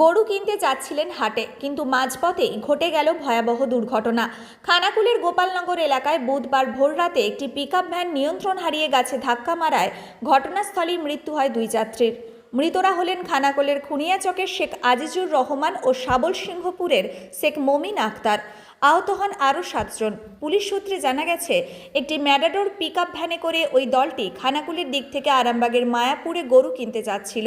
গরু কিনতে যাচ্ছিলেন হাটে, কিন্তু মাঝপথেই ঘটে গেল ভয়াবহ দুর্ঘটনা। খানাকুলের গোপালনগর এলাকায় বুধবার ভোররাতে একটি পিকআপ ভ্যান নিয়ন্ত্রণ হারিয়ে গাছে ধাক্কা মারায় ঘটনাস্থলেই মৃত্যু হয় দুই যাত্রীর। মৃতরা হলেন খানাকুলের খুনিয়াচকের শেখ আজিজুর রহমান ও শাবল সিংহপুরের শেখ মমিন আক্তার আহত হন আরও সাতজন। পুলিশ সূত্রে জানা গেছে, একটি ম্যাডাডোর পিকআপ ভ্যানে করে ওই দলটি খানাকুলের দিক থেকে আরামবাগের মায়াপুরে গরু কিনতে যাচ্ছিল।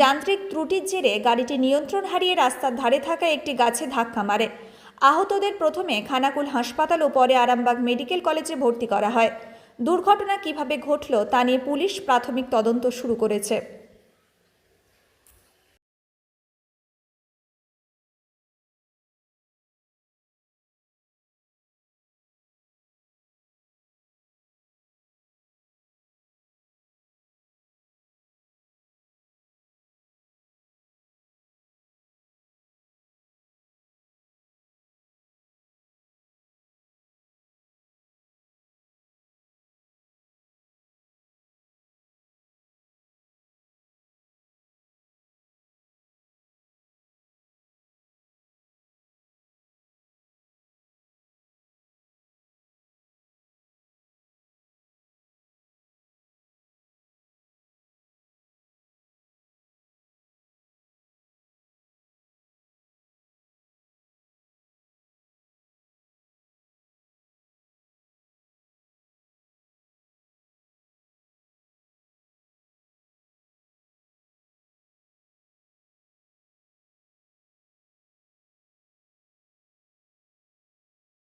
যান্ত্রিক ত্রুটির জেরে গাড়িটি নিয়ন্ত্রণ হারিয়ে রাস্তার ধারে থাকা একটি গাছে ধাক্কা মারে। আহতদের প্রথমে খানাকুল হাসপাতাল ও পরে আরামবাগ মেডিকেল কলেজে ভর্তি করা হয়। দুর্ঘটনা কীভাবে ঘটল তা নিয়ে পুলিশ প্রাথমিক তদন্ত শুরু করেছে।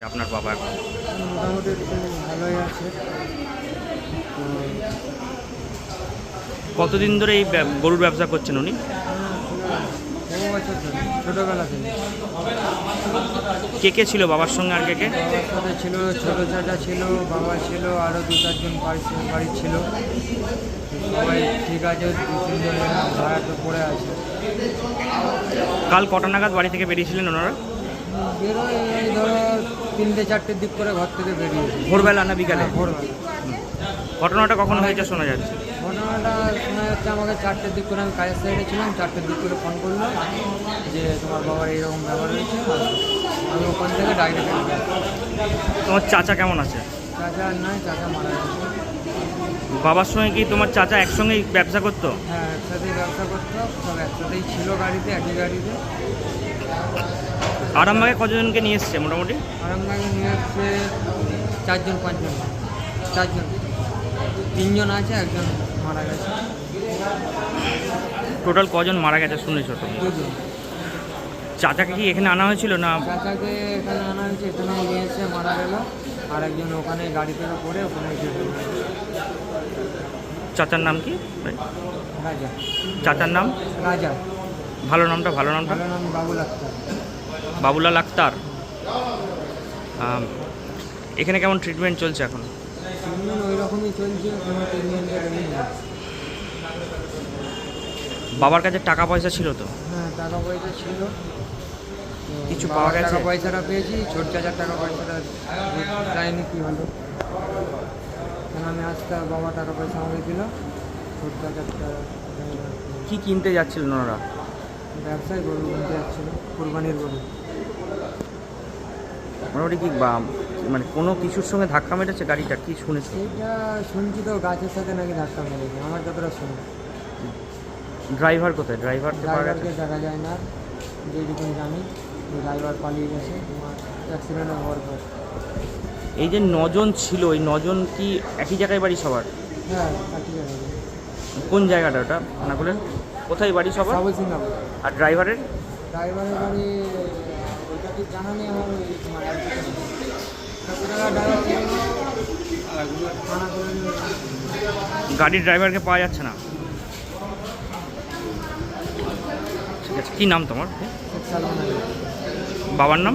আপনার বাবা এখন? মোটামুটি ভালোই আছে। তো কতদিন ধরে এই ব্যব- গরুর ব্যবসা করছেন উনি? বহু বছর ধরে ছোটোবেলা থেকে। কে কে ছিল বাবার সঙ্গে আর কে কে? বাবার সাথে ছিল ছোটো চাচা ছিল বাবা ছিল আরও দু চারজন বাড়ি বাড়ির ছিল। তো সবাই ঠিক আছে দু তিনজন ভাড়া তো পড়ে আছে। কাল কটা নাগাদ বাড়ি থেকে বেরিয়েছিলেন ওনারা? বেরোয় এই ধরো তিনটে চারটের দিক করে ঘর থেকে বেরিয়েছে ভোরবেলা না বিকালে? হ্যাঁ, ভোরবেলা ঘটনাটা কখন হয়েছে শোনা যাচ্ছে? ঘটনাটা শোনা যাচ্ছে আমাকে চারটের দিক করে আমি কাজের সাইডে ছিলাম চারটের দিক করে ফোন করল যে তোমার বাবার এইরকম ব্যাপার হয়েছে আমি ওখান থেকে ডাইরেক্ট তোমার চাচা কেমন আছে? চাচা আর নয় চাচা মারা গেছে। বাবার সঙ্গে কি তোমার চাচা একসঙ্গেই ব্যবসা করতো? হ্যাঁ একসাথেই ব্যবসা করতো সব একসাথেই ছিল গাড়িতে একই গাড়িতে। আরামবাগে কতজনকে নিয়ে এসছে মোটামুটি? আরামবাগে নিয়ে এসছে চারজন পাঁচজন। চারজন। তিনজন আছে একজন মারা গেছে। টোটাল কজন মারা গেছে শুনেছো তো দুজন। চাচাকে কি এখানে আনা হয়েছিল না? চাচাকে এখানে আনা হয়েছে এখানে নিয়ে এসে মারা গেল। আর একজন ওখানে গাড়ি থেকে পড়ে ওখানে। চাচার নাম কি? রাজা। চাচার নাম? রাজা। ভালো নামটা ভালো নামটা? ভালো নাম বাবুল আক্তার। বাবুলাল আক্তার। এখানে কেমন ট্রিটমেন্ট চলছে এখন? ট্রিটমেন্ট ওই রকমই চলছে কোনো বাবার কাছে টাকা পয়সা ছিল তো? হ্যাঁ টাকা পয়সা ছিল। কিছু পাওয়া গেছে? টাকা পয়সাটা পেয়েছি ছোট চাচার টাকা পয়সাটা যায়নি কি হলো? আমি আজকে বাবা টাকা পয়সা আমাকে দিল। কি কিনতে যাচ্ছিলেন ওনারা? ব্যবসায় গরু কিনতে যাচ্ছিল কোরবানির গরু। মোটামুটি কি বা মানে কোনো কিছুর সঙ্গে ধাক্কা মেরেছে গাড়িটা? কি শুনেছি? এইটা শুনছি তো গাছের সাথে নাকি ধাক্কা মেরেছে আমার যতটা শুনি। ড্রাইভার কোথায়? ড্রাইভার ড্রাইভারকে দেখা যায় না যেটুকুন জানি ড্রাইভার পালিয়ে গেছে অ্যাক্সিডেন্ট হওয়ার পর। এই যে নজন ছিল এই নজন কি একই জায়গায় বাড়ি সবার? হ্যাঁ কোন জায়গাটা ওটা খানাকুলের কোথায় বাড়ি সবার? আর ড্রাইভারের? বাড়ি জানা নেই গাড়ির ড্রাইভারকে পাওয়া যাচ্ছে না। ঠিক আছে কী নাম তোমার? বাবার নাম?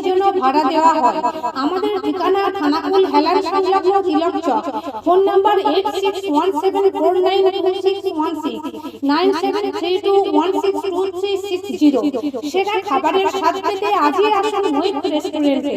ভাড়া দেওয়া হয়। আমাদের ঠিকানা থানাকুল হেলান সংলগ্ন Tilak Chak. Phone number eight six one seven four nine two six one six nine seven three two one six two six zero সেরা খাবারের আসুন রেস্টুরেন্টে